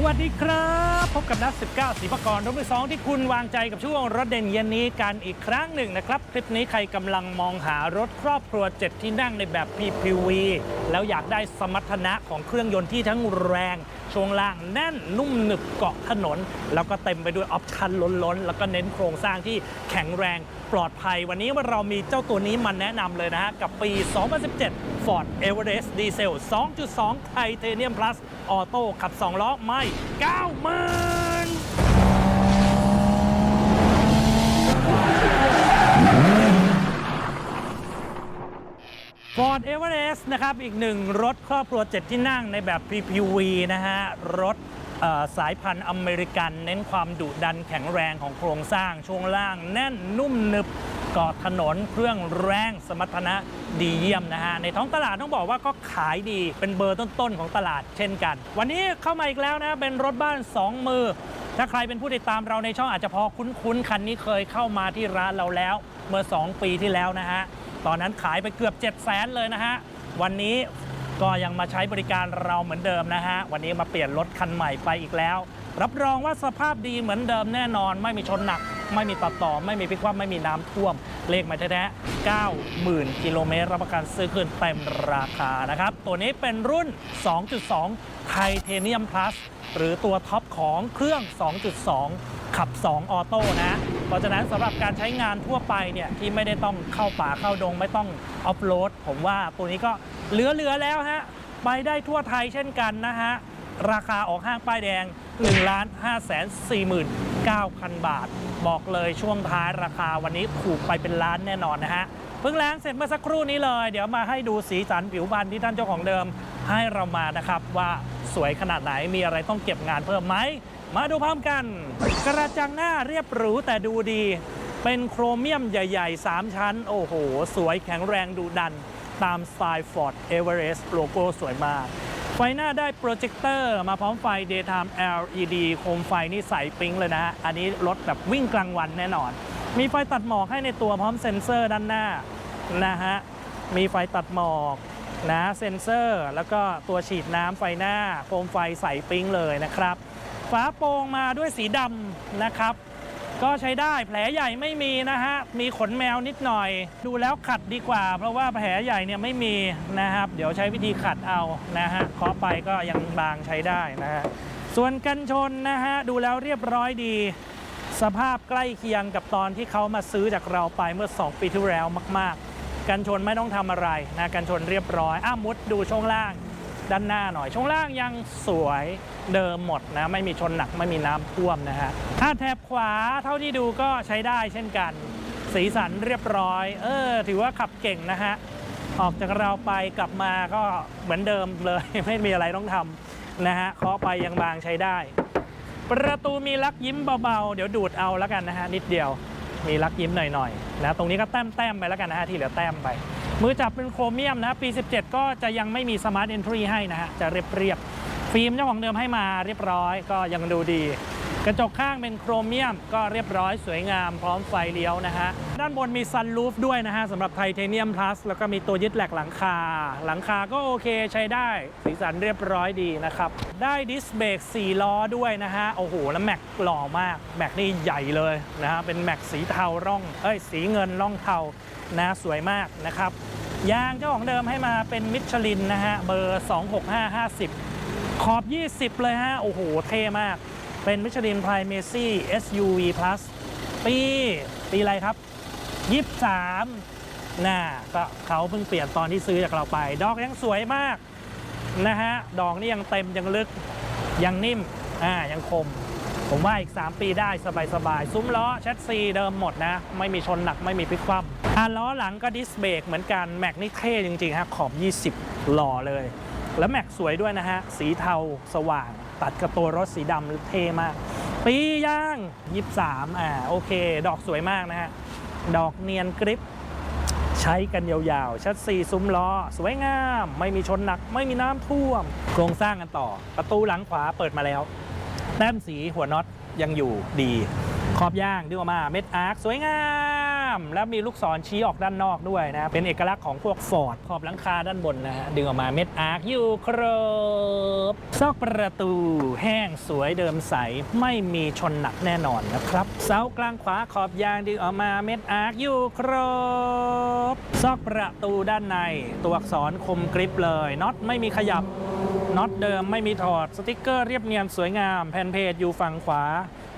สวัสดีครับพบกับนัด19สีปกรณ์รถมือสองที่คุณวางใจกับช่วงรถเด่นเย็นนี้กันอีกครั้งหนึ่งนะครับ คลิปนี้ใครกำลังมองหารถครอบครัว 7 ที่นั่งในแบบ PPV แล้วอยากได้สมรรถนะของเครื่องยนต์ที่ทั้งแรง ช่วงล่างแน่นนุ่มหนึบเกาะถนน แล้วก็เต็มไปด้วยออปชั่นล้นๆ แล้วก็เน้นโครงสร้างที่แข็งแรงปลอดภัย วันนี้เรามีเจ้าตัวนี้มาแนะนำเลยนะฮะ กับปี 2017 Ford Everest Diesel 2.2 Titanium Plus Auto ขับ 2 ล้อไม่ 90,000 Ford Everest นะครับ อีกหนึ่งรถครอบครัว 7 ที่นั่งในแบบ PPV นะฮะ รถสายพันธุ์อเมริกัน เน้นความดุดันแข็งแรงของโครงสร้าง ช่วงล่างแน่นนุ่มหนึบกาะถนนเครื่องแรงสมรรถนะดีเยี่ยมนะฮะ ในท้องตลาดต้องบอกว่าก็ขายดีเป็นเบอร์ต้นๆของตลาดเช่นกัน วันนี้เข้ามาอีกแล้วนะ เป็นรถบ้าน 2 มือ ถ้าใครเป็นผู้ติดตามเราในช่องอาจจะพอคุ้นๆ คันนี้เคยเข้ามาที่ร้านเราแล้ว เมื่อ 2 ปีที่แล้วนะฮะ ตอนนั้นขายไปเกือบ 7 0 0 0 0 0เลยนะฮะ วันนี้ก็ยังมาใช้บริการเราเหมือนเดิมนะฮะ วันนี้มาเปลี่ยนรถคันใหม่ไปอีกแล้ว รับรองว่าสภาพดีเหมือนเดิมแน่นอน ไม่มีชนหนัก ไม่มีตัดต่อ ไม่มีพิกคว่ำไม่มีน้ำท่วม เลขหมายแท้ๆ90,000 กิโลเมตรรับประกันซื้อคืนเต็มราคานะครับ ตัวนี้เป็นรุ่น 2.2 ไทเทเนียมพลัสหรือตัวท็อปของเครื่อง 2.2 ขับ 2 ออโต้นะ เพราะฉะนั้นสำหรับการใช้งานทั่วไปเนี่ยที่ไม่ได้ต้องเข้าป่าเข้าดง ไม่ต้องออฟโรดผมว่าตัวนี้ก็เหลือๆแล้วฮะไปได้ทั่วไทยเช่นกันนะฮะราคาออกห้างป้ายแดง1 5 4 9 0 0 0 บาท บอกเลยช่วงท้ายราคาวันนี้ถูกไปเป็นล้านแน่นอนนะฮะเพิ่งล้างเสร็จเมื่อสักครู่นี้เลย เดี๋ยวมาให้ดูสีสันผิวพรรณที่ท่านเจ้าของเดิมให้เรามานะครับว่าสวยขนาดไหนมีอะไรต้องเก็บงานเพิ่มไหม มาดูพร้อมกัน กระจังหน้าเรียบหรูแต่ดูดี เป็นโครเมียมใหญ่ ๆ 3 ชั้น โอ้โห สวยแข็งแรงดุดัน ตามสไตล์ Ford Everest โลโก้สวยมาก ไฟหน้าได้โปรเจคเตอร์มาพร้อมไฟ Daytime LED โคมไฟนี่ใสปิ๊งเลยนะฮะอันนี้รถแบบวิ่งกลางวันแน่นอน มีไฟตัดหมอกให้ในตัวพร้อมเซ็นเซอร์ด้านหน้านะฮะ มีไฟตัดหมอกนะเซ็นเซอร์ แล้วก็ตัวฉีดน้ำไฟหน้า โคมไฟใสปิ๊งเลยนะครับ ฝาโปรงมาด้วยสีดำนะครับ ก็ใช้ได้แผลใหญ่ไม่มีนะฮะ มีขนแมวนิดหน่อย ดูแล้วขัดดีกว่า เพราะว่าแผลใหญ่เนี่ยไม่มีนะครับ เดี๋ยวใช้วิธีขัดเอานะฮะเคาะไปก็ยังบางใช้ได้นะฮะ ส่วนกันชนนะฮะดูแล้วเรียบร้อยดี สภาพใกล้เคียงกับตอนที่เขามาซื้อจากเราไปเมื่อ 2 ปีที่แล้วมาก ๆ กันชนไม่ต้องทำอะไรนะกันชนเรียบร้อยอ้ามุดดูช่วงล่าง ด้านหน้าหน่อย ช่วงล่างยังสวยเดิมหมดนะ ไม่มีชนหนักไม่มีน้ำท่วมนะฮะถ้าแถบขวาเท่าที่ดูก็ใช้ได้เช่นกัน สีสันเรียบร้อย เออ ถือว่าขับเก่งนะฮะ ออกจากเราไปกลับมาก็เหมือนเดิมเลย ไม่มีอะไรต้องทำนะฮะเคาะไปยังบางใช้ได้ ประตูมีลักยิ้มเบาๆ เดี๋ยวดูดเอาแล้วกันนะฮะนิดเดียว มีลักยิ้มหน่อยๆนะตรงนี้ก็แต้มๆไปแล้วกันนะฮะที่เหลือแต้มไป มือจับเป็นโครเมียมนะปี 17 ก็จะยังไม่มีสมาร์ทเอนทรีให้นะฮะ จะเรียบเรียบฟิล์มเจ้าของเดิมให้มาเรียบร้อยก็ยังดูดี กระจกข้างเป็นโครเมียม ก็เรียบร้อยสวยงามพร้อมไฟเลี้ยวนะฮะ ด้านบนมีซันรูฟด้วยนะฮะสำหรับไทเทเนียมพลัสแล้วก็มีตัวยึดแหลกหลังคา หลังคาก็โอเคใช้ได้ สีสันเรียบร้อยดีนะครับ ได้ดิสเบรก4ล้อด้วยนะฮะ โอ้โห แล้วแม็กหล่อมาก แม็กนี่ใหญ่เลยนะฮะ เป็นแม็กสีเทาร่อง เอ้ย สีเงินร่องเทานะสวยมากนะครับ ยางเจ้าของเดิมให้มาเป็นมิชลินนะฮะเบอร์ 26550 ขอบ 20 เลยฮะโอ้โหเท่มาก เป็นมิชลิน Primacy SUV Plus ปีปีอะไรครับ 23น่ะก็เขาเพิ่งเปลี่ยนตอนที่ซื้อจากเราไป ดอกยังสวยมากนะฮะ ดอกนี่ยังเต็มยังลึก ยังนิ่ม อ่า ยังคม ผมว่าอีก 3 ปีได้สบายๆ ซุ้มล้อแชสซีเดิมหมดนะ ไม่มีชนหนักไม่มีพลิกคว่ำอ่าล้อหลังก็ดิสเบรกเหมือนกัน แม็กนี่เท่จริงๆฮะขอบ 20 หล่อเลย แล้วแม็กสวยด้วยนะฮะ สีเทาสว่าง ตัดกับตัวรถสีดำเท่มาก ปีย่าง23อ่าโอเค ดอกสวยมากนะฮะ ดอกเนียนกริป ใช้กันยาวๆ ชัดซีซุ้มล้อ สวยงาม ไม่มีชนหนัก ไม่มีน้ำท่วม โครงสร้างกันต่อ ประตูหลังขวาเปิดมาแล้ว แต้มสีหัวน็อตยังอยู่ดี ขอบย่างดึงออกมาเม็ดอาร์คสวยงาม มแล้วมีลูกศรชี้ออกด้านนอกด้วยนะเป็นเอกลักษณ์ของพวกฟอร์ดขอบหลังคาด้านบนนะฮะดึงออกมาเม็ดอาร์คอยู่ครบซอกประตูแห้งสวยเดิมใสไม่มีชนหนักแน่นอนนะครับ เสากลางขวาขอบยางดึงออกมาเม็ดอาร์คอยู่ครบซอกประตูด้านใน ตัวอักษรคมกริบเลยน็อตไม่มีขยับน็อตเดิมไม่มีถอดสติกเกอร์เรียบเนียนสวยงาม แผ่นเพจอยู่ฝั่งขวา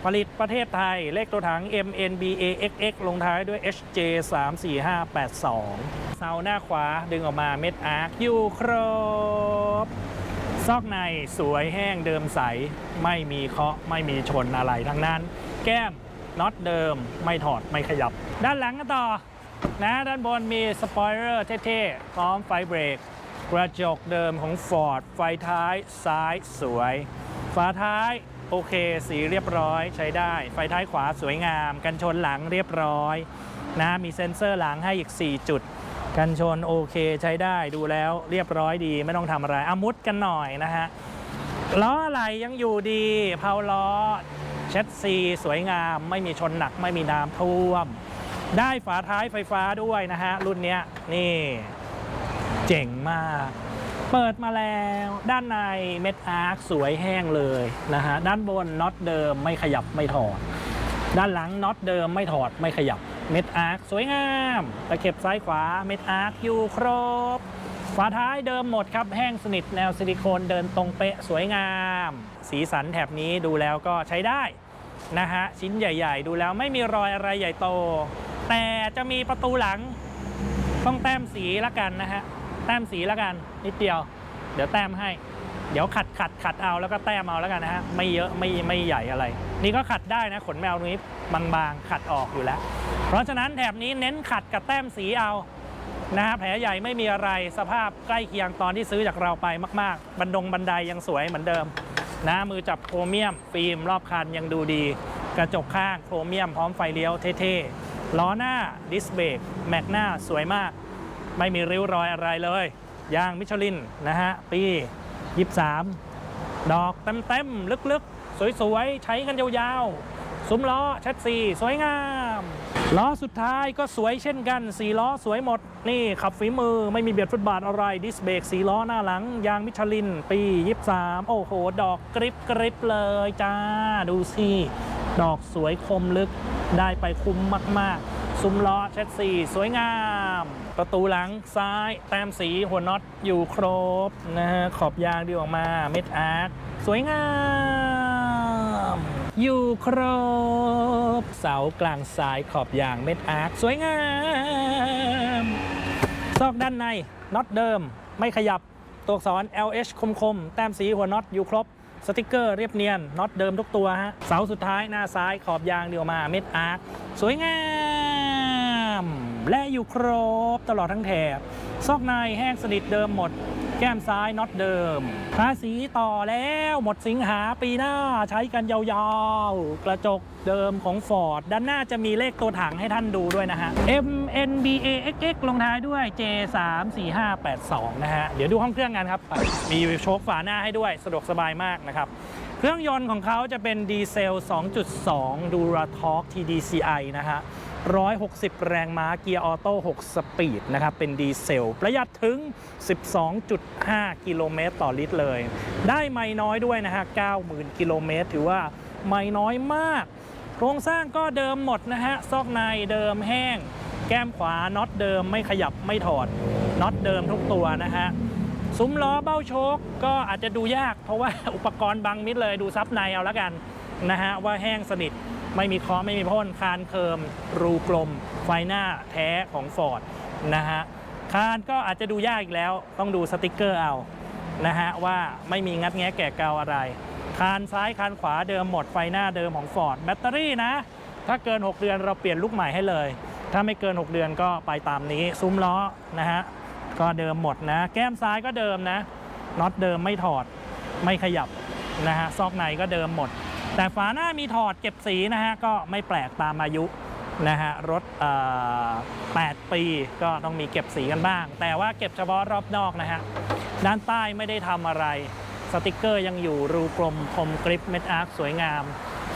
ผลิตประเทศไทยเลขตัวถัง MNBAXX ลงท้ายด้วย HJ 3 4 5 8 2เสาหน้าขวาดึงออกมาเม็ดอาร์คอยู่ครบ ซอกในสวยแห้งเดิมใส ไม่มีเคาะไม่มีชนอะไรทั้งนั้น แก้มน็อตเดิมไม่ถอดไม่ขยับ ด้านหลังกันต่อ นะด้านบนมีสปอยเลอร์เท่ๆพร้อมไฟเบรก กระจกเดิมของ Ford ไฟท้ายซ้ายสวย ฝาท้าย โอเค สีเรียบร้อยใช้ได้ ไฟท้ายขวาสวยงาม กันชนหลังเรียบร้อยนะมีเซ็นเซอร์หลังให้อีก 4 จุด กันชนโอเคใช้ได้ดูแล้วเรียบร้อยดีไม่ต้องทำอะไรอามุดกันหน่อยนะฮะล้ออะไรยังอยู่ดีเพาล้อเช็ดซีสวยงาม ไม่มีชนหนักไม่มีน้ำท่วม ได้ฝาท้ายไฟฟ้าด้วยนะฮะรุ่นเนี้ยนี่ เจ๋งมาก เปิดมาแล้วด้านในเม็ดอาร์คสวยแห้งเลยนะฮะด้านบนน็อตเดิมไม่ขยับไม่ถอด ด้านหลังน็อตเดิมไม่ถอดไม่ขยับเม็ดอาร์คสวยงามตะเข็บซ้ายขวาเม็ดอาร์คอยู่ครบฝาท้ายเดิมหมดครับแห้งสนิทแนวซิลิโคนเดินตรงเป๊ะสวยงาม สีสันแถบนี้ดูแล้วก็ใช้ได้นะฮะชิ้นใหญ่ ๆ ดูแล้วไม่มีรอยอะไรใหญ่โต แต่จะมีประตูหลังต้องแต้มสีละกันนะฮะ แต้มสีและกันนิดเดียว เดี๋ยวแต้มให้ เดี๋ยวขัดขัดขัดเอาแล้วก็แต้มเอาแล้วกันนะฮะไม่เยอะไม่ไม่ใหญ่อะไร นี่ก็ขัดได้นะขนแมวตรงนี้บางๆขัดออกอยู่แล้ว เพราะฉะนั้นแถบนี้เน้นขัดกับแต้มสีเอานะฮะแผลใหญ่ไม่มีอะไรสภาพใกล้เคียงตอนที่ซื้อจากเราไปมาก ๆ บันดงบันไดยังสวยเหมือนเดิมนะมือจับโครเมียม ฟิล์มรอบคันยังดูดี กระจกข้างโครเมียมพร้อมไฟเลี้ยวเท่ๆล้อหน้าดิสเบรกแม็กหน้าสวยมาก ไม่มีริ้วรอยอะไรเลยยางมิชลินนะฮะปี 23 ดอกเต็มๆลึกๆ สวยๆ ใช้กันยาวๆ ซุ้มล้อแชสซีสวยงาม ล้อสุดท้ายก็สวยเช่นกัน4ล้อสวยหมด นี่ขับฝีมือไม่มีเบียดฟุตบาทอะไร ดิสเบรก4ล้อหน้าหลัง ยางมิชลิน ปี 23 โอ้โห ดอกกริบกริบเลยจ้า ดูสิดอกสวยคมลึกได้ไปคุ้มมากๆ ซุ้มล้อแชสซีสวยงาม ประตูหลังซ้ายแต้มสีหัวน็อตอยู่ครบนะฮะขอบยางดีออกมาเม็ดอาร์ตสวยงาม อยู่ครบ เสากลางซ้ายขอบยางเม็ดอาร์ตสวยงามซอกด้านในน็อตเดิมไม่ขยับตัวอักษร LH คมคมแต้มสีหัวน็อตอยู่ครบสติกเกอร์เรียบเนียนน็อตเดิมทุกตัวฮะเสาสุดท้ายหน้าซ้ายขอบยางเดียวมาเม็ดอาร์คสวยงาม และอยู่ครบตลอดทั้งแถบ ซอกในแห้งสนิทเดิมหมด แก้มซ้ายน็อตเดิมภาษีต่อแล้วหมดสิงหาปีหน้าใช้กันยาวๆ กระจกเดิมของ Ford ด้านหน้าจะมีเลขตัวถังให้ท่านดูด้วยนะฮะ MNBAXX ลงท้ายด้วย J3 4 5 8 2 นะฮะ เดี๋ยวดูห้องเครื่องกันครับ มีโชคฝาหน้าให้ด้วยสะดวกสบายมากนะครับเครื่องยนต์ของเขาจะเป็นดีเซล 2.2 Duratorq TDCi นะฮะ 160 แรงม้าเกียร์ออโต้6สปีดนะครับ เป็นดีเซล ประหยัดถึง 12.5 กิโลเมตรต่อลิตรเลย ได้ไม่น้อยด้วยนะฮะ 90,000 กิโลเมตร ถือว่าไม่น้อยมาก โครงสร้างก็เดิมหมดนะฮะ ซอกในเดิมแห้ง แก้มขวาน็อตเดิมไม่ขยับไม่ถอด น็อตเดิมทุกตัวนะฮะซุ้มล้อเบ้าโชคก็อาจจะดูยากเพราะว่าอุปกรณ์บังมิดเลยดูซับในเอาแล้วกันนะฮะว่าแห้งสนิท ไม่มีเคาะไม่มีพ่นคานเคิม รูกลม ไฟหน้าแท้ของ Ford นะฮะคานก็อาจจะดูยากอีกแล้ว ต้องดูสติกเกอร์เอานะฮะว่าไม่มีงัดแงะแก่เกาอะไร คานซ้ายคานขวาเดิมหมดไฟหน้าเดิมของ Ford แบตเตอรี่นะ ถ้าเกิน 6 เดือนเราเปลี่ยนลูกใหม่ให้เลย ถ้าไม่เกิน 6 เดือนก็ไปตามนี้ซุ้มล้อนะฮะก็เดิมหมดนะ แก้มซ้ายก็เดิมนะน็อตเดิมไม่ถอดไม่ขยับนะฮะซอกในก็เดิมหมด แต่ฝาหน้ามีถอดเก็บสีนะฮะก็ไม่แปลกตามอายุนะฮะรถ8 ปีก็ต้องมีเก็บสีกันบ้าง แต่ว่าเก็บเฉพาะรอบนอกนะฮะด้านใต้ไม่ได้ทำอะไร สติกเกอร์ยังอยู่รูกลมคมกริปเม็ดอาร์คสวยงาม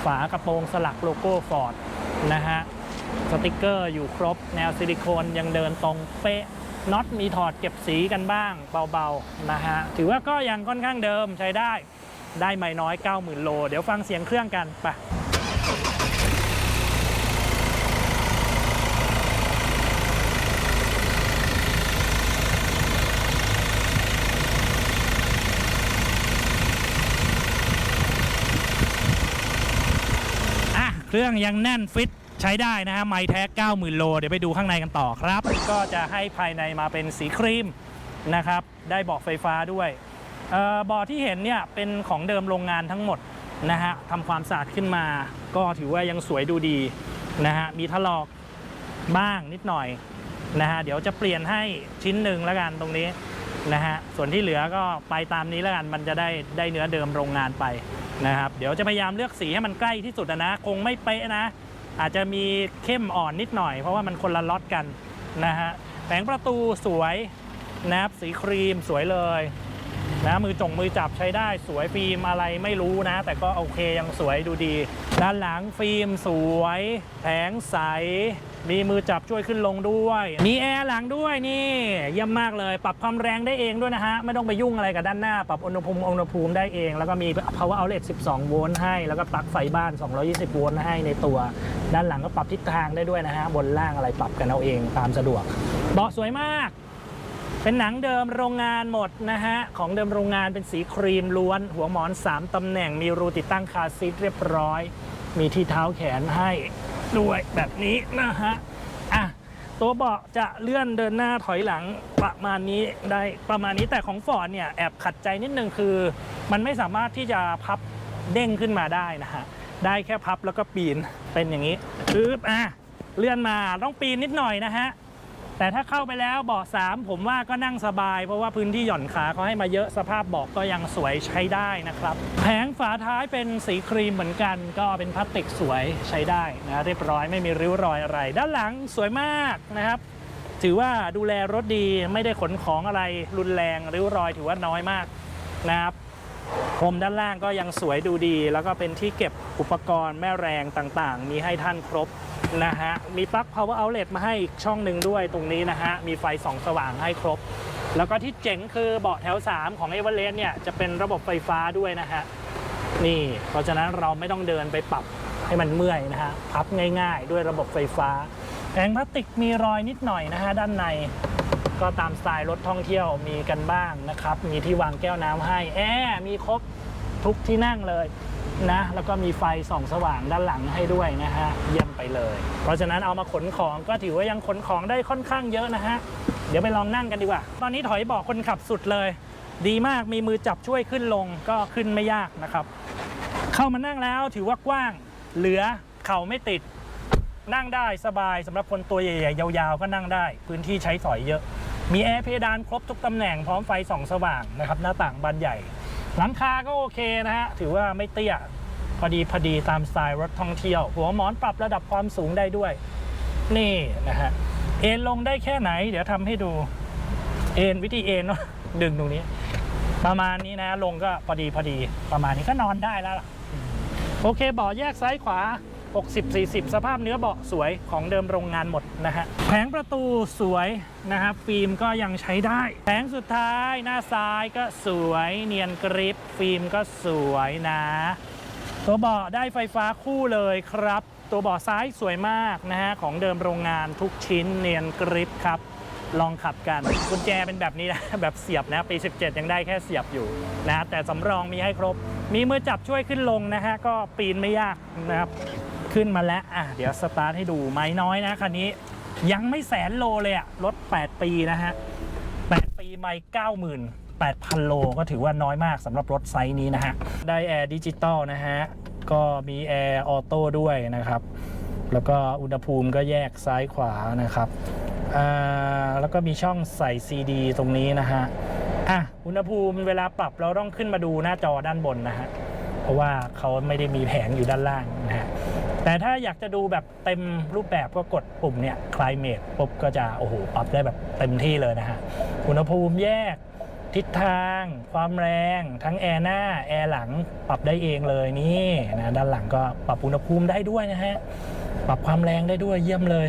ฝากระโปรงสลักโลโก้ฟอร์ดนะฮะสติกเกอร์อยู่ครบ แนวซิลิโคนยังเดินตรงเป๊ะน็อตมีถอดเก็บสีกันบ้างเบาๆนะฮะถือว่าก็ยังค่อนข้างเดิมใช้ได้ ได้ไม่น้อย 90,000 โล เดี๋ยวฟังเสียงเครื่องกันไปอะเครื่องยังแน่นฟิตใช้ได้นะฮะไมแท้90,000 โล เดี๋ยวไปดูข้างในกันต่อครับ ก็จะให้ภายในมาเป็นสีครีมนะครับ ได้เบาะไฟฟ้าด้วย เอ่อที่เห็นเนี่ยเป็นของเดิมโรงงานทั้งหมดนะฮะทำความสะอาดขึ้นมา ก็ถือว่ายังสวยดูดีนะฮะมีถลอกบ้างนิดหน่อยนะฮะเดี๋ยวจะเปลี่ยนให้ชิ้นหนึ่งแล้วกันตรงนี้นะฮะส่วนที่เหลือก็ไปตามนี้แล้วกันมันจะได้ได้เนื้อเดิมโรงงานไปนะครับเดี๋ยวจะพยายามเลือกสีให้มันใกล้ที่สุดอะนะ คงไม่เป๊ะนะ อาจจะมีเข้มอ่อนนิดหน่อย เพราะว่ามันคนละล็อตกันนะฮะแผงประตูสวยนะครับสีครีมสวยเลย นะมือจงมือจับใช้ได้สวยฟิล์มอะไรไม่รู้นะ แต่ก็โอเคยังสวยดูดี ด้านหลังฟิล์มสวย แผงใส มีมือจับช่วยขึ้นลงด้วย มีแอร์หลังด้วยนี่เยี่ยมมากเลย ปรับความแรงได้เองด้วยนะฮะ ไม่ต้องไปยุ่งอะไรกับด้านหน้า ปรับอุณหภูมิอุณหภูมิได้เอง แล้วก็มี power outlet 12 โวลต์ให้ แล้วก็ปลั๊กไฟบ้าน 220 โวลต์ให้ในตัว ด้านหลังก็ปรับทิศทางได้ด้วยนะฮะบนล่างอะไรปรับกันเอาเองตามสะดวกเบาะสวยมาก เป็นหนังเดิมโรงงานหมดนะฮะ ของเดิมโรงงานเป็นสีครีมล้วน หัวหมอน 3 ตำแหน่งมีรูติดตั้งคาซีทเรียบร้อย มีที่เท้าแขนให้ด้วยแบบนี้นะฮะ อะ ตัวเบาะจะเลื่อนเดินหน้าถอยหลังประมาณนี้ได้ประมาณนี้แต่ของฟอร์ดเนี่ย แอบขัดใจนิดนึงคือ มันไม่สามารถที่จะพับเด้งขึ้นมาได้นะฮะ ได้แค่พับแล้วก็ปีนเป็นอย่างนี้ปึ๊บอะเลื่อนมาต้องปีนนิดหน่อยนะฮะ แต่ถ้าเข้าไปแล้วเบาะ3ผมว่าก็นั่งสบาย เพราะว่าพื้นที่หย่อนขาเขาให้มาเยอะสภาพเบาะก็ยังสวยใช้ได้นะครับ แผงฝาท้ายเป็นสีครีมเหมือนกัน ก็เป็นพลาสติกสวยใช้ได้นะเรียบร้อยไม่มีริ้วรอยอะไร ด้านหลังสวยมากนะครับ ถือว่าดูแลรถดีไม่ได้ขนของอะไรรุนแรงริ้วรอยถือว่าน้อยมากนะครับพรมด้านล่างก็ยังสวยดูดี แล้วก็เป็นที่เก็บอุปกรณ์แม่แรงต่างๆ มีให้ท่านครบ นะฮะ มีปลั๊ก power outlet มาให้อีกช่องหนึ่งด้วยตรงนี้นะฮะ มีไฟส่องสว่างให้ครบ แล้วก็ที่เจ๋งคือเบาะแถว 3 ของ e v e r e s t เนี่ย จะเป็นระบบไฟฟ้าด้วยนะฮะ นี่ เพราะฉะนั้นเราไม่ต้องเดินไปปรับให้มันเมื่อยนะฮะ พับง่ายๆ ด้วยระบบไฟฟ้าแผงพลาสติกมีรอยนิดหน่อยนะฮะ ด้านในก็ตามสไตล์รถท่องเที่ยวมีกันบ้างนะครับ มีที่วางแก้วน้ำให้แอร์มีครบทุกที่นั่งเลย นะแล้วก็มีไฟส่องสว่างด้านหลังให้ด้วยนะฮะเยี่ยมไปเลย เพราะฉะนั้นเอามาขนของก็ถือว่ายังขนของได้ค่อนข้างเยอะนะฮะเดี๋ยวไปลองนั่งกันดีกว่า ตอนนี้ถอยบอกคนขับสุดเลย ดีมากมีมือจับช่วยขึ้นลงก็ขึ้นไม่ยากนะครับ เข้ามานั่งแล้วถือว่ากว้าง เหลือเข่าไม่ติด นั่งได้สบายสำหรับคนตัวใหญ่ๆยาวๆ ก็นั่งได้ พื้นที่ใช้สอยเยอะ มีแอร์เพดานครบทุกตำแหน่งพร้อมไฟส่องสว่างนะครับหน้าต่างบานใหญ่ หลังคาก็โอเคนะฮะ ถือว่าไม่เตี้ย พอดีพอดีตามสไตล์รถท่องเที่ยว หัวหมอนปรับระดับความสูงได้ด้วย นี่นะฮะ เอ็นลงได้แค่ไหน เดี๋ยวทำให้ดู เอ็นวิธีเอ็นเนาะดึงตรงนี้ ประมาณนี้นะ ลงก็พอดีพอดีประมาณนี้ก็นอนได้แล้วล่ะ โอเคเบาะแยกซ้ายขวา 60 40 สภาพเนื้อเบาะสวยของเดิมโรงงานหมดนะฮะแผงประตูสวยนะครับฟิล์มก็ยังใช้ได้ แผงสุดท้ายหน้าซ้ายก็สวยเนียนกริปฟิล์มก็สวยนะ ตัวเบาะได้ไฟฟ้าคู่เลยครับ ตัวเบาะซ้ายสวยมากนะฮะของเดิมโรงงานทุกชิ้นเนียนกริปครับลองขับกันกุญแจเป็นแบบนี้นะ แบบเสียบนะปี 17 ยังได้แค่เสียบอยู่นะแต่สำรองมีให้ครบ มีมือจับช่วยขึ้นลงนะฮะ ก็ปีนไม่ยากนะครับ ขึ้นมาแล้วอะเดี๋ยวสตาร์ทให้ดูไม้น้อยนะคันนี้ยังไม่แสนโลเลยอะรถ 8 ปีนะฮะ 8 ปีไม่90,000 8,000โลก็ถือว่าน้อยมากสำหรับรถไซส์นี้นะฮะ ได้แอร์ดิจิตอลนะฮะ ก็มีแอร์ออโต้ด้วยนะครับ แล้วก็อุณหภูมิก็แยกซ้ายขวานะครับอ่าแล้วก็มีช่องใส่ซีดีตรงนี้นะฮะอะอุณหภูมิเวลาปรับเราต้องขึ้นมาดูหน้าจอด้านบนนะฮะ เพราะว่าเขาไม่ได้มีแผงอยู่ด้านล่าง แต่ถ้าอยากจะดูแบบเต็มรูปแบบก็กดปุ่มเนี่ย climate ปุ๊บก็จะโอ้โหปรับได้แบบเต็มที่เลยนะฮะอุณหภูมิแยกทิศทาง ความแรง ทั้งแอร์หน้า แอร์หลังปรับได้เองเลยนี่นะด้านหลังก็ปรับอุณหภูมิได้ด้วยนะฮะปรับความแรงได้ด้วยเยี่ยมเลย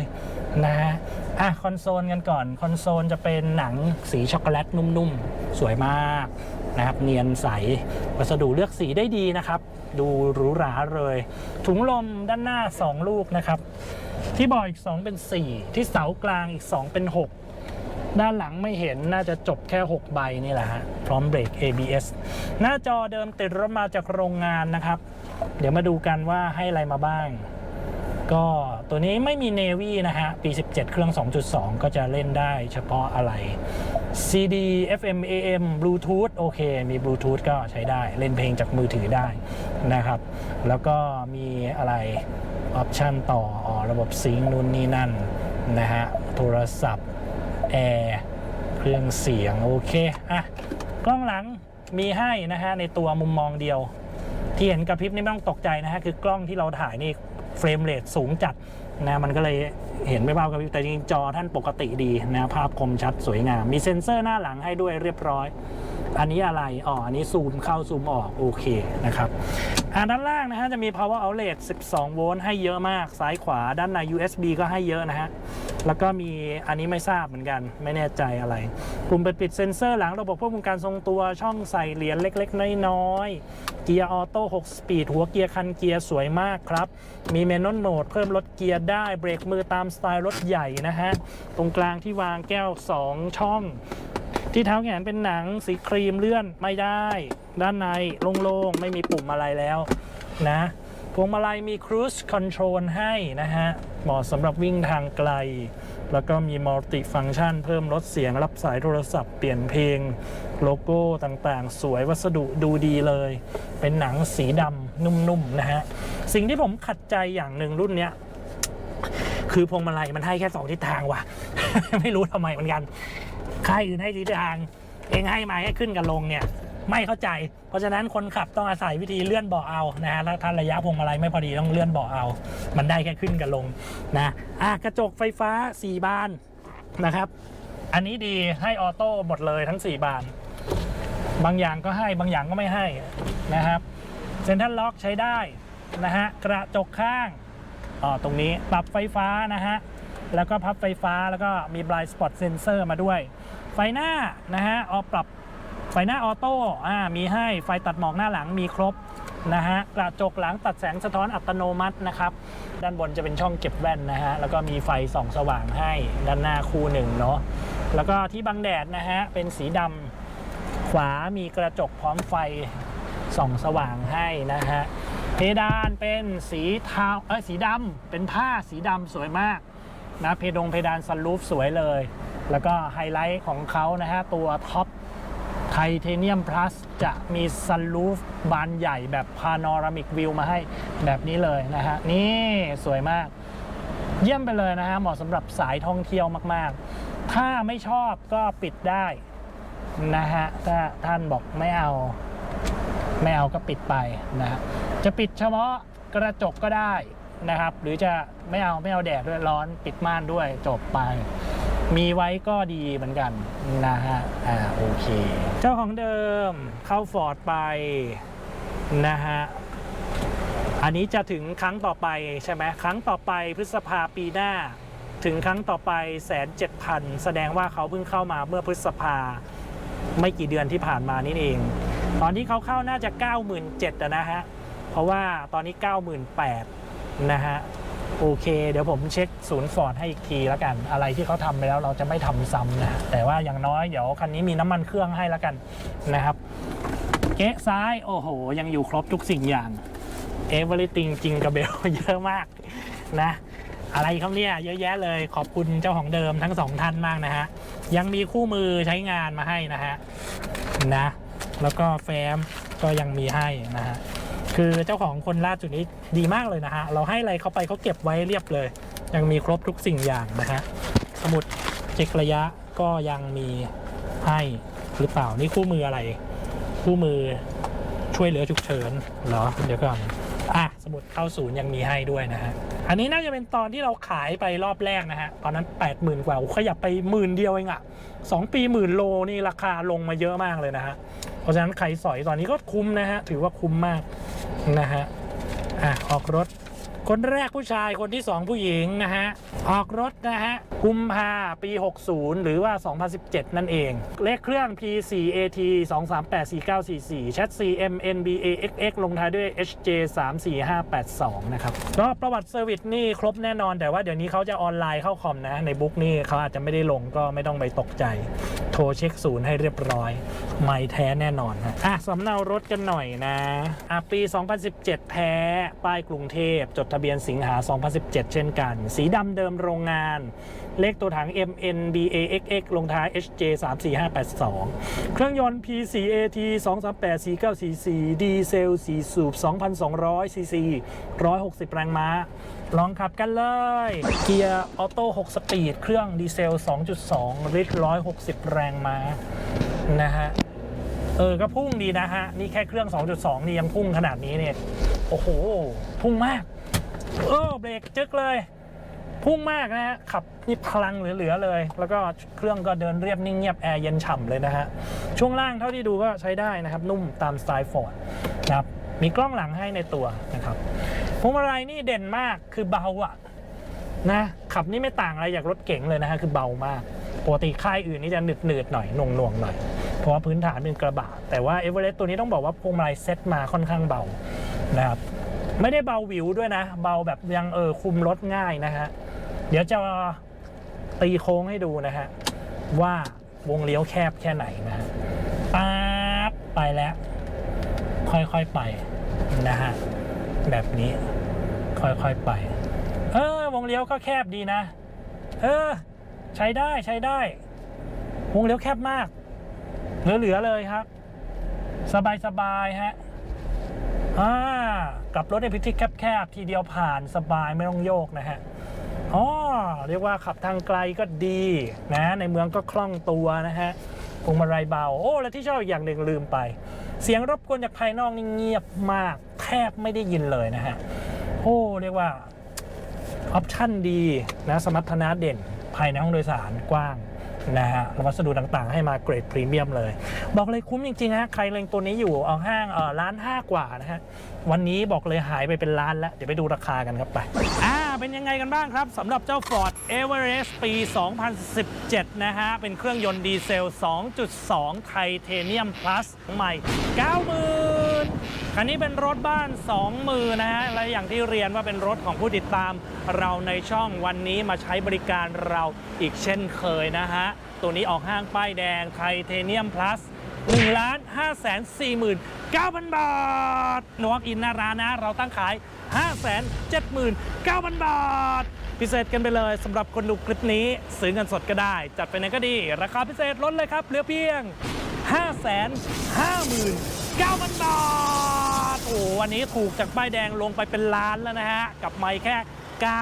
นะฮะอะคอนโซลกันก่อน คอนโซลจะเป็นหนังสีช็อกโกแลตนุ่มๆ สวยมาก นะครับเนียนใส วัสดุเลือกสีได้ดีนะครับ ดูหรูหราเลย ถุงลมด้านหน้า 2 ลูกนะครับ ที่บาะอีก 2 เป็น 4 ที่เสากลางอีก 2 เป็น 6 ด้านหลังไม่เห็นน่าจะจบแค่ 6 ใบนี่แหละฮะพร้อมเบรก ABS หน้าจอเดิมติดรถมาจากโรงงานนะครับ เดี๋ยวมาดูกันว่าให้อะไรมาบ้าง ก็ตัวนี้ไม่มี Navy นะฮะ ปี 17 เครื่อง 2.2 ก็จะเล่นได้เฉพาะอะไร CD FM AM Bluetooth โอเค มี Bluetooth ก็ใช้ได้ เล่นเพลงจากมือถือได้นะครับ แล้วก็มีอะไร ออปชันต่อออระบบซิงค์นู่นนี่นั่น นะฮะ โทรศัพท์ แอร์ เครื่องเสียง โอเค อะ กล้องหลังมีให้นะฮะ ในตัวมุมมองเดียว ที่เห็นกระพริบนี่ไม่ต้องตกใจนะฮะ คือกล้องที่เราถ่ายนี่ เฟรมเรทสูงจัดนะมันก็เลยเห็นไม่ภากระพริบแต่จริงจอท่านปกติดีนะภาพคมชัดสวยงาม มีเซ็นเซอร์หน้าหลังให้ด้วยเรียบร้อย อันนี้อะไรอ๋ออันนี้ซูมเข้าซูมออกโอเคนะครับ อ่าด้านล่างนะฮะจะมี power outlet 12 โวลต์ให้เยอะมาก ซ้ายขวาด้านใน USB ก็ให้เยอะนะฮะ แล้วก็มีอันนี้ไม่ทราบเหมือนกัน ไม่แน่ใจอะไร ปุ่มเปิดปิดเซ็นเซอร์หลังระบบควบคุมการทรงตัว ช่องใส่เหรียญเล็ก ๆ น้อยๆ เกียร์ออโต้ 6 สปีด หัวเกียร์คันเกียร์สวยมากครับ มีเมน u นโหมดเพิ่มลดเกียร์ได้ เบรกมือตามสไตล์รถใหญ่นะฮะ ตรงกลางที่วางแก้ว 2 ช่อง ที่เท้าแขนเป็นหนังสีครีมเลื่อนไม่ได้ ด้านในโล่งๆ ไม่มีปุ่มอะไรแล้วนะพวงมาลัยมี Cruise Control ให้นะฮะ เหมาะสำหรับวิ่งทางไกล แล้วก็มีมัลติฟัง c t ชัน เพิ่มลดเสียงรับสายโทรศัพท์เปลี่ยนเพลง โลโก้ต่างๆ สวยวัสดุดูดีเลย เป็นหนังสีดำนุ่มๆนะฮะ สิ่งที่ผมขัดใจอย่างหนึ่งรุ่นเนี้ย คือพวงมาลัยมันให้แค่สองทิศทางว่ะ ไม่รู้ทำไมเหมือนกัน ค่ายอื่นให้ทิศทาง เองให้มาให้ขึ้นกับลงเนี่ยไม่เข้าใจ เพราะฉะนั้นคนขับต้องอาศัยวิธีเลื่อนเบาะเอานะฮะแล้วถ้าระยะพวงมาลัยไม่พอดีต้องเลื่อนเบาะเอา มันได้แค่ขึ้นกับลงนะอะกระจกไฟฟ้า 4 บานนะครับ อันนี้ดีให้ออโต้หมดเลยทั้ง 4 บาน บางอย่างก็ให้บางอย่างก็ไม่ให้นะครับเซ็นทรัลล็อกใช้ได้นะฮะกระจกข้างอ๋อตรงนี้ปรับไฟฟ้านะฮะ แล้วก็พับไฟฟ้าแล้วก็มี blind spot sensor มาด้วย ไฟหน้านะฮะเอาปรับไฟหน้าออโต้อ่ามีให้ไฟตัดหมอกหน้าหลังมีครบนะฮะกระจกหลังตัดแสงสะท้อนอัตโนมัตินะครับ ด้านบนจะเป็นช่องเก็บแว่นนะฮะแล้วก็มีไฟส่องสว่างให้ด้านหน้าคู่หนึ่งเนาะแล้วก็ที่บังแดดนะฮะเป็นสีดำขวามีกระจกพร้อมไฟส่องสว่างให้นะฮะเพดานเป็นสีเทาเอ้ยสีดำเป็นผ้าสีดำสวยมาก นะเพดงเพดานซันรูฟสวยเลย แล้วก็ไฮไลท์ของเขานะฮะตัวท็อปไทเทเนียมพลัสจะมีซันรูฟบานใหญ่แบบพานอรามิกวิวมาให้แบบนี้เลยนะฮะ นี่สวยมาก เยี่ยมไปเลยนะฮะ เหมาะสำหรับสายท่องเที่ยวมาก ๆ ถ้าไม่ชอบก็ปิดได้นะฮะ ถ้าท่านบอกไม่เอา ไม่เอาก็ปิดไปนะฮะ จะปิดเฉพาะกระจกก็ได้ นะครับ หรือจะไม่เอาไม่เอาแดดด้วยร้อนปิดม่านด้วยจบไป มีไว้ก็ดีเหมือนกันนะฮะอ่าโอเค เจ้าของเดิมเข้าฟอร์ดไปนะฮะอันนี้จะถึงครั้งต่อไปใช่ไหมครั้งต่อไปพฤษภาปีหน้า ถึงครั้งต่อไปแสนเจ็ดพันแสดงว่าเขาเพิ่งเข้ามาเมื่อพฤษภาไม่กี่เดือนที่ผ่านมานี่เอง ตอนนี้เขาเข้าน่าจะ 97,000นะฮะ เพราะว่าตอนนี้ 98,000 นะฮะโอเค เดี๋ยวผมเช็คศูนย์ฟอร์ดให้อีกทีแล้วกัน อะไรที่เขาทำไปแล้วเราจะไม่ทำซ้ำนะแต่ว่าอย่างน้อยเดี๋ยวคันนี้มีน้ำมันเครื่องให้แล้วกันนะครับเก๊ะซ้ายโอ้โห ยังอยู่ครบทุกสิ่งอย่างเอเวอร์ติงจริงกับเบลเยอะมากนะอะไรครับเนี่ยเยอะแยะเลยขอบคุณเจ้าของเดิมทั้งสองท่านมากนะฮะ ยังมีคู่มือใช้งานมาให้นะฮะนะ แล้วก็แฟ้มก็ยังมีให้นะฮะ คือเจ้าของคนล่าสุดนี้ดีมากเลยนะฮะ เราให้อะไรเขาไปเขาเก็บไว้เรียบเลย ยังมีครบทุกสิ่งอย่างนะฮะ สมุดเช็คระยะก็ยังมีให้หรือเปล่า นี่คู่มืออะไร คู่มือช่วยเหลือฉุกเฉินเหรอ เดี๋ยวก่อนอะสมุดเข้าศูนย์ยังมีให้ด้วยนะฮะ อันนี้น่าจะเป็นตอนที่เราขายไปรอบแรกนะฮะ ตอนนั้น 8 0,000 กว่าขยับไปหมื่นเดียวเองอะสองปีหมื่นโลนี่ราคาลงมาเยอะมากเลยนะฮะ เพราะฉะนั้นใครสอยตอนนี้ก็คุ้มนะฮะ ถือว่าคุ้มมากนะฮะอะออกรถ คนแรกผู้ชายคนที่ 2 ผู้หญิงนะฮะ ออกรถนะฮะกุมภาปี 60 หรือว่า 2017 นั่นเอง เลขเครื่อง P4AT 2384944 แชท CMNBAXX ลงท้ายด้วย HJ 34582 นะครับ ก็ประวัติเซอร์วิสนี่ครบแน่นอน แต่ว่าเดี๋ยวนี้เขาจะออนไลน์เข้าคอมนะ ในบุ๊กนี่เขาอาจจะไม่ได้ลงก็ไม่ต้องไปตกใจ โทรเช็คศูนย์ให้เรียบร้อย ไม่แท้แน่นอนฮะอะสำเนารถกันหน่อยนะอะปี 2017 แท้ ป้ายกรุงเทพ จดทะเบียนสิงหา 2017 เช่นกัน สีดำเดิมโรงงาน เลขตัวถัง MNBAXX ลงท้าย HJ 34582 เครื่องยนต์ PCAT 2384944 ดีเซล 4 สูบ 2,200ซีซี160 แรงม้า ลองขับกันเลย เกียร์ออโต้ 6 สปีด เครื่องดีเซล 2.2 ลิตร 160 แรงม้า นะฮะ เออ ก็พุ่งดีนะฮะ นี่แค่เครื่อง 2.2 นี่ยังพุ่งขนาดนี้เนี่ย โอ้โห พุ่งมากเออเบรกจึกเลย พุ่งมากนะฮะ ขับนี่พลังเหลือๆเลย แล้วก็เครื่องก็เดินเรียบนิ่งเงียบแอร์เย็นฉ่ำเลยนะฮะ ช่วงล่างเท่าที่ดูก็ใช้ได้นะครับ นุ่มตามสไตล์ฟอร์ดนะครับมีกล้องหลังให้ในตัวนะครับพวงมาลัยนี่เด่นมากคือเบาอะนะขับนี่ไม่ต่างอะไรจากรถเก๋งเลยนะฮะคือเบามากปกติค่ายอื่นนี่จะหนืดหนืดหน่อยหน่วงหน่วงหน่อย เพราะว่าพื้นฐานเป็นกระบะ แต่ว่าเอเวอเรสต์ตัวนี้ต้องบอกว่าพวงมาลัยเซ็ตมาค่อนข้างเบานะครับไม่ได้เบาวิวด้วยนะ เบาแบบยังเออคุมรถง่ายนะฮะ เดี๋ยวจะตีโค้งให้ดูนะฮะ ว่าวงเลี้ยวแคบแค่ไหนนะฮะป๊าบไปแล้ว ค่อยๆไปนะฮะ แบบนี้ ค่อยๆไป เออ วงเลี้ยวก็แคบดีนะ เออ ใช้ได้ใช้ได้ วงเลี้ยวแคบมาก เหลือๆเลยครับ สบายๆฮะอ่ากลับรถในพื้นที่แคบๆ ทีเดียวผ่านสบายไม่ต้องโยกนะฮะ อ๋อเรียกว่าขับทางไกลก็ดีนะในเมืองก็คล่องตัวนะฮะพวงมาลัยเบา โอ้ และที่ชอบอีกอย่างหนึ่งลืมไป เสียงรบกวนจากภายนอกนี่เงียบมาก แทบไม่ได้ยินเลยนะฮะ โอ้ เรียกว่า ออปชั่นดีนะสมรรถนะเด่นภายในห้องโดยสารกว้างนะฮะแล้ววัสดุต่างๆ ให้มาเกรดพรีเมียมเลย บอกเลยคุ้มจริงๆฮะใครเล็งตัวนี้อยู่เอาห้างเออล้านห้ากว่านะฮะ วันนี้บอกเลยหายไปเป็นล้านแล้ว เดี๋ยวไปดูราคากันครับไป เป็นยังไงกันบ้างครับสำหรับเจ้า Ford Everest ปี 2017 นะฮะ เป็นเครื่องยนต์ดีเซล 2.2 ไทเทเนียม plus ใหม่ 90,000 คันนี้เป็นรถบ้าน 2 มือนะฮะ และอย่างที่เรียนว่าเป็นรถของผู้ติดตาม เราในช่องวันนี้มาใช้บริการเราอีกเช่นเคยนะฮะ ตัวนี้ออกห้างป้ายแดงไทเทเนียม plus 1ล้าน5แสน4หมื่น9,000 บาทนวกอินหนาร้านนะ เราตั้งขาย 5 7 9 0 0 0 บาท พิเศษกันไปเลยสำหรับคนดูคลิปนี้ ซื้อเงินสดก็ได้ จัดไปไหนก็ดี ราคาพิเศษลดเลยครับเหลือเพียง 5 5 9 0 0 0 บาท โอ้วันนี้ถูกจากป้ายแดงลงไปเป็นล้านแล้วนะฮะ กับไม่แค่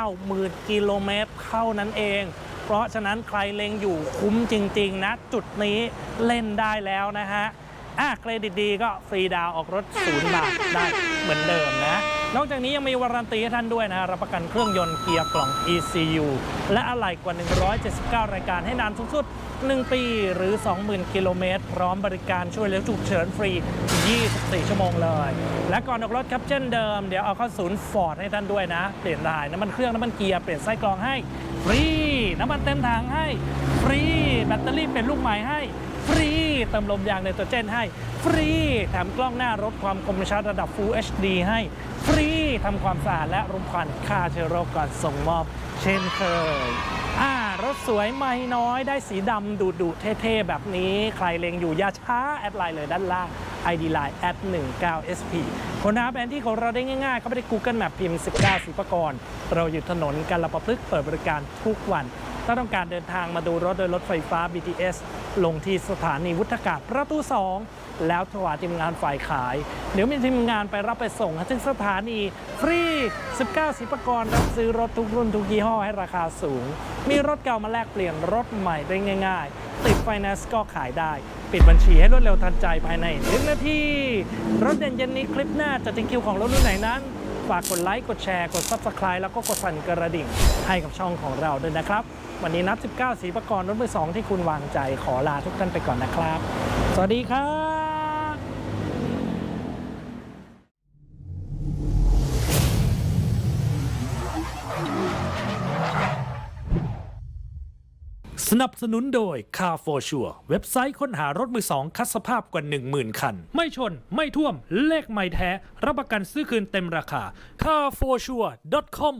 90,000 กิโลเมตรเท่านั้นเองเพราะฉะนั้นใครเล็งอยู่คุ้มจริง ๆ นะ จุดนี้เล่นได้แล้วนะฮะอะเครดิตดีก็ฟรีดาวออกรถศูนย์บาทได้เหมือนเดิมนะ นอกจากนี้ยังมีวารันตีให้ท่านด้วยนะรับประกันเครื่องยนต์เกียร์กล่อง ECU และอะไหล่กว่า 179 รายการให้นานสูงสุด 1 ปีหรือ 20,000 กิโลเมตร พร้อมบริการช่วยเหลือฉุกเฉินฟรี 24 ชั่วโมงเลย และก่อนออกรถครับเช่นเดิม เดี๋ยวเอาเข้าศูนย์ฟอร์ดให้ท่านด้วยนะ เปลี่ยนถ่ายน้ำมันเครื่องน้ำมันเกียร์เปลี่ยนไส้กรองให้ฟรี น้ำมันเต็มถังให้ฟรี แบตเตอรี่เป็นลูกใหม่ให้ฟรี เติมลมยางไนโตรเจนให้ ฟรี แถมกล้องหน้ารถความคมชัดระดับ Full HD ให้ฟรีทำความสะอาดและรมควันฆ่าเชื้อโรคก่อนส่งมอบ เช่นเคยอ่ารถสวยไม่น้อยได้สีดำดุดุเท่ๆ แบบนี้ ใครเลงอยู่อย่าช้า แอดไลน์เลยด้านล่าง ID Line แอด19 SP คนหาแผนที่ของเราได้ง่ายๆ เข้าไปที่ Google Map พิมพ์ 19สิปกร เราอยู่ถนนกันละประพฤกษ์เปิดบริการทุกวัน ถ้าต้องการเดินทางมาดูรถโดยรถไฟฟ้า BTS ลงที่สถานีวุฒากาศประตู 2 แล้วโทรหาทีมงานฝ่ายขาย เดี๋ยวมีทีมงานไปรับไปส่งถึงสถานีฟรี 19 สิปกรรับซื้อรถทุกรุ่นทุกยี่ห้อให้ราคาสูง มีรถเก่ามาแลกเปลี่ยนรถใหม่ได้ง่ายๆ ติดไฟแนนซ์ก็ขายได้ ปิดบัญชีให้รวดเร็วทันใจภายในหนึ่งนาที รถเด่นเย็นนี้คลิปหน้าจะถึงคิวของรถรุ่นไหนนั้นฝากกดไลค์ กดแชร์ กด Subscribe แล้วก็กดสั่นกระดิ่งให้กับช่องของเราด้วยนะครับ วันนี้นับ 19 สีประกรณ์รถมือสองที่คุณวางใจขอลาทุกท่านไปก่อนนะครับ สวัสดีครับสนับสนุนโดย Car for Sure เว็บไซต์ค้นหารถมือสองคัดสภาพกว่า 10,000 คัน ไม่ชน ไม่ท่วม เลขไม่แท้ รับประกันซื้อคืนเต็มราคา carforsure.com